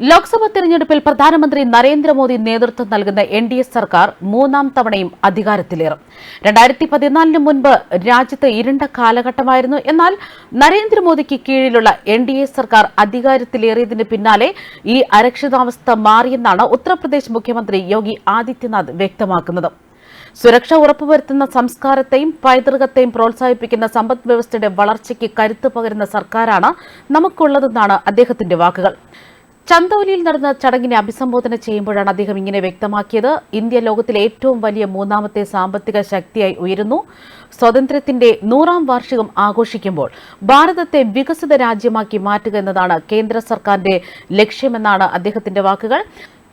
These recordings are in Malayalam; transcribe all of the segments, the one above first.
ലോക്സഭാ തെരഞ്ഞെടുപ്പിൽ പ്രധാനമന്ത്രി നരേന്ദ്രമോദി നേതൃത്വം നൽകുന്ന എൻ ഡി എ സർക്കാർ മൂന്നാം തവണയും അധികാരത്തിലേറും. രണ്ടായിരത്തി പതിനാലിന് മുൻപ് രാജ്യത്ത് ഇരുണ്ട കാലഘട്ടമായിരുന്നു. എന്നാൽ നരേന്ദ്രമോദിക്ക് കീഴിലുള്ള എൻ ഡി എ സർക്കാർ അധികാരത്തിലേറിയതിന് പിന്നാലെ ഈ അരക്ഷിതാവസ്ഥ മാറിയെന്നാണ് ഉത്തർപ്രദേശ് മുഖ്യമന്ത്രി യോഗി ആദിത്യനാഥ് വ്യക്തമാക്കുന്നത്. സുരക്ഷ ഉറപ്പുവരുത്തുന്ന സംസ്കാരത്തെയും പൈതൃകത്തെയും പ്രോത്സാഹിപ്പിക്കുന്ന സമ്പദ് വ്യവസ്ഥയുടെ വളർച്ചയ്ക്ക് കരുത്തു പകരുന്ന സർക്കാരാണ് നമുക്കുള്ളതെന്നാണ് അദ്ദേഹത്തിന്റെ വാക്കുകൾ. ചന്ദൌലിയിൽ നടന്ന ചടങ്ങിനെ അഭിസംബോധന ചെയ്യുമ്പോഴാണ് അദ്ദേഹം ഇങ്ങനെ വ്യക്തമാക്കിയത്. ഇന്ത്യ ലോകത്തിലെ ഏറ്റവും വലിയ മൂന്നാമത്തെ സാമ്പത്തിക ശക്തിയായി ഉയരുന്നു. സ്വാതന്ത്ര്യത്തിന്റെ നൂറാം വാർഷികം ആഘോഷിക്കുമ്പോൾ ഭാരതത്തെ വികസിത രാജ്യമാക്കി മാറ്റുക എന്നതാണ് കേന്ദ്ര സർക്കാരിന്റെ ലക്ഷ്യമെന്നാണ് അദ്ദേഹത്തിന്റെ വാക്കുകൾ.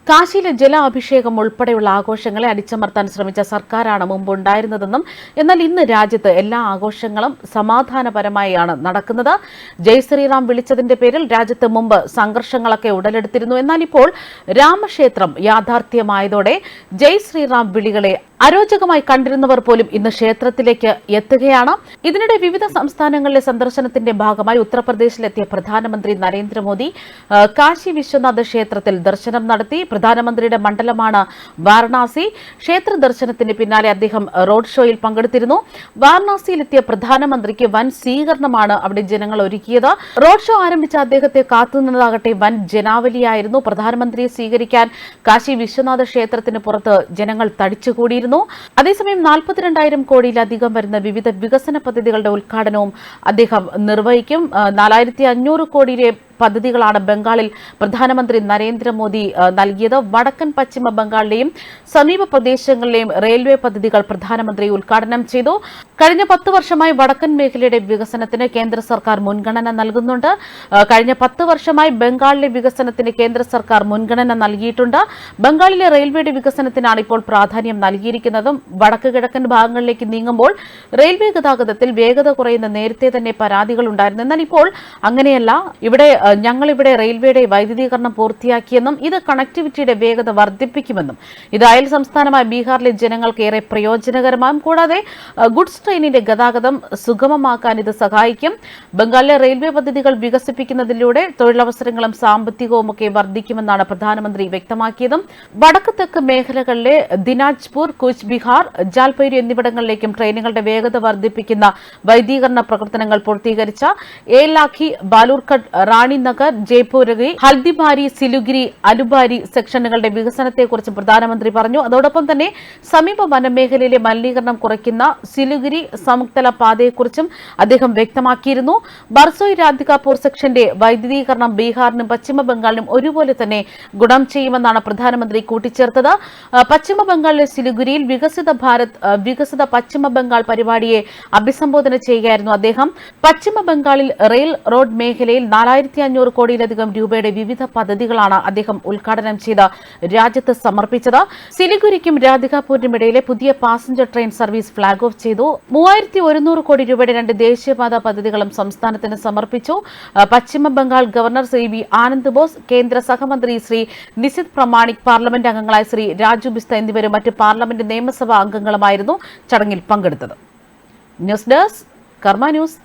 കാശിയിലെ ജല അഭിഷേകം ഉൾപ്പെടെയുള്ള ആഘോഷങ്ങളെ അടിച്ചമർത്താൻ ശ്രമിച്ച സർക്കാരാണ് മുമ്പുണ്ടായിരുന്നതെന്നും എന്നാൽ ഇന്ന് രാജ്യത്ത് എല്ലാ ആഘോഷങ്ങളും സമാധാനപരമായാണ് നടക്കുന്നത്. ജയ് ശ്രീറാം വിളിച്ചതിന്റെ പേരിൽ രാജ്യത്ത് മുമ്പ് സംഘർഷങ്ങളൊക്കെ ഉടലെടുത്തിരുന്നു. എന്നാൽ ഇപ്പോൾ രാമക്ഷേത്രം യാഥാർത്ഥ്യമായതോടെ ജയ് ശ്രീറാം വിളികളെ അരോചകമായി കണ്ടിരുന്നവർ പോലും ഇന്ന് ക്ഷേത്രത്തിലേക്ക് എത്തുകയാണ്. ഇതിനിടെ വിവിധ സംസ്ഥാനങ്ങളിലെ സന്ദർശനത്തിന്റെ ഭാഗമായി ഉത്തർപ്രദേശിലെത്തിയ പ്രധാനമന്ത്രി നരേന്ദ്രമോദി കാശി വിശ്വനാഥ ക്ഷേത്രത്തിൽ ദർശനം നടത്തി. പ്രധാനമന്ത്രിയുടെ മണ്ഡലമാണ് വാരണാസി. ക്ഷേത്ര ദർശനത്തിന് പിന്നാലെ അദ്ദേഹം റോഡ് ഷോയിൽ പങ്കെടുത്തിരുന്നു. വാരണാസിയിലെത്തിയ പ്രധാനമന്ത്രിക്ക് വൻ സ്വീകരണമാണ് അവിടെ ജനങ്ങൾ ഒരുക്കിയത്. റോഡ് ഷോ ആരംഭിച്ച അദ്ദേഹത്തെ കാത്തുനിന്നതാകട്ടെ വൻ ജനാവലിയായിരുന്നു. പ്രധാനമന്ത്രിയെ സ്വീകരിക്കാൻ കാശി വിശ്വനാഥ ക്ഷേത്രത്തിന് പുറത്ത് ജനങ്ങൾ തടിച്ചുകൂടിയിരുന്നു. അതേസമയം നാൽപ്പത്തിരണ്ടായിരം കോടിയിലധികം വരുന്ന വിവിധ വികസന പദ്ധതികളുടെ ഉദ്ഘാടനവും അദ്ദേഹം നിർവഹിക്കും. നാലായിരത്തി അഞ്ഞൂറ് കോടിയിലെ പദ്ധതികളാണ് ബംഗാളിൽ പ്രധാനമന്ത്രി നരേന്ദ്രമോദി നൽകിയത്. വടക്കൻ പശ്ചിമ ബംഗാളിലെയും സമീപ പ്രദേശങ്ങളിലെയും റെയിൽവേ പദ്ധതികൾ പ്രധാനമന്ത്രി ഉദ്ഘാടനം ചെയ്തു. കഴിഞ്ഞ പത്ത് വർഷമായി വടക്കൻ മേഖലയുടെ വികസനത്തിന് കേന്ദ്ര സർക്കാർ മുൻഗണന നൽകുന്നുണ്ട്. കഴിഞ്ഞ പത്ത് വർഷമായി ബംഗാളിലെ വികസനത്തിന് കേന്ദ്ര സർക്കാർ മുൻഗണന നൽകിയിട്ടുണ്ട്. ബംഗാളിലെ റെയിൽവേയുടെ വികസനത്തിനാണ് ഇപ്പോൾ പ്രാധാന്യം നൽകിയിരിക്കുന്നതും. വടക്ക് കിഴക്കൻ ഭാഗങ്ങളിലേക്ക് നീങ്ങുമ്പോൾ റെയിൽവേ ഗതാഗതത്തിൽ വേഗത കുറയുന്ന നേരത്തെ തന്നെ പരാതികൾ ഉണ്ടായിരുന്നു. എന്നാൽ ഇപ്പോൾ അങ്ങനെയല്ല. ഇവിടെ ഞങ്ങളിവിടെ റെയിൽവേയുടെ വൈദ്യുതീകരണം പൂർത്തിയാക്കിയെന്നും ഇത് കണക്ടിവിറ്റിയുടെ വേഗത വർദ്ധിപ്പിക്കുമെന്നും ഇത് അയൽ സംസ്ഥാനമായ ബീഹാറിലെ ജനങ്ങൾക്ക് ഏറെ പ്രയോജനകരമാകും. കൂടാതെ ഗുഡ്സ് ട്രെയിനിന്റെ ഗതാഗതം സുഗമമാക്കാൻ ഇത് സഹായിക്കും. ബംഗാളിലെ റെയിൽവേ പദ്ധതികൾ വികസിപ്പിക്കുന്നതിലൂടെ തൊഴിലവസരങ്ങളും സാമ്പത്തികവുമൊക്കെ വർദ്ധിക്കുമെന്നാണ് പ്രധാനമന്ത്രി വ്യക്തമാക്കിയതും. വടക്ക് തെക്ക് മേഖലകളിലെ ദിനാജ്പൂർ കുച്ച് ബിഹാർ ജാൽപൈരി എന്നിവിടങ്ങളിലേക്കും ട്രെയിനുകളുടെ വേഗത വർദ്ധിപ്പിക്കുന്ന വൈദ്യീകരണ പ്രവർത്തനങ്ങൾ പൂർത്തീകരിച്ച ഏലാഖി ബാലൂർഘട്ട് റാണിനഗർ ജയ്പൂരകി ഹൽദിബാരി സിലുഗിരി അലുബാരി സെക്ഷനുകളുടെ വികസനത്തെക്കുറിച്ച് പ്രധാനമന്ത്രി പറഞ്ഞു. അതോടൊപ്പം തന്നെ സമീപ വനമേഖലയിലെ മലിനീകരണം കുറയ്ക്കുന്ന സിലുഗിരി സംയുക്തല പാതയെക്കുറിച്ചും അദ്ദേഹം വ്യക്തമാക്കിയിരുന്നു. ബർസോയ് രാധികാപൂർ സെക്ഷന്റെ വൈദ്യുതീകരണം ബീഹാറിനും പശ്ചിമ ബംഗാളിനും ഒരുപോലെ തന്നെ ഗുണം ചെയ്യുമെന്നാണ് പ്രധാനമന്ത്രി കൂട്ടിച്ചേർത്തത്. പശ്ചിമ ബംഗാളിലെ സിലിഗുരിയിൽ വികസിത ഭാരത് വികസിത പശ്ചിമ ബംഗാൾ പരിപാടിയെ അഭിസംബോധന ചെയ്യുകയായിരുന്നു അദ്ദേഹം. പശ്ചിമ ബംഗാളിൽ റെയിൽ റോഡ് മേഖലയിൽ നാലായിരത്തി അഞ്ഞൂറ് കോടിയിലധികം രൂപയുടെ വിവിധ പദ്ധതികളാണ് അദ്ദേഹം ഉദ്ഘാടനം ചെയ്ത് രാജ്യത്ത് സമർപ്പിച്ചത്. സിലിഗുരിക്കും രാധികാപൂരിനും ഇടയിലെ പുതിയ passenger train service flag off ചെയ്തു. മൂവായിരത്തി ഒരുന്നൂറ് കോടി രൂപയുടെ രണ്ട് ദേശീയപാത പദ്ധതികളും സംസ്ഥാനത്തിന് സമർപ്പിച്ചു. പശ്ചിമ ബംഗാൾ ഗവർണർ ശ്രീ വി ആനന്ദ് ബോസ് കേന്ദ്ര സഹമന്ത്രി ശ്രീ നിസിത് പ്രമാണിക് പാർലമെന്റ് അംഗങ്ങളായ ശ്രീ രാജു ബിസ്ത എന്നിവരും മറ്റ് പാർലമെന്റ് നിയമസഭാ അംഗങ്ങളുമായിരുന്നു ചടങ്ങിൽ പങ്കെടുത്തത്. News desk Karma news.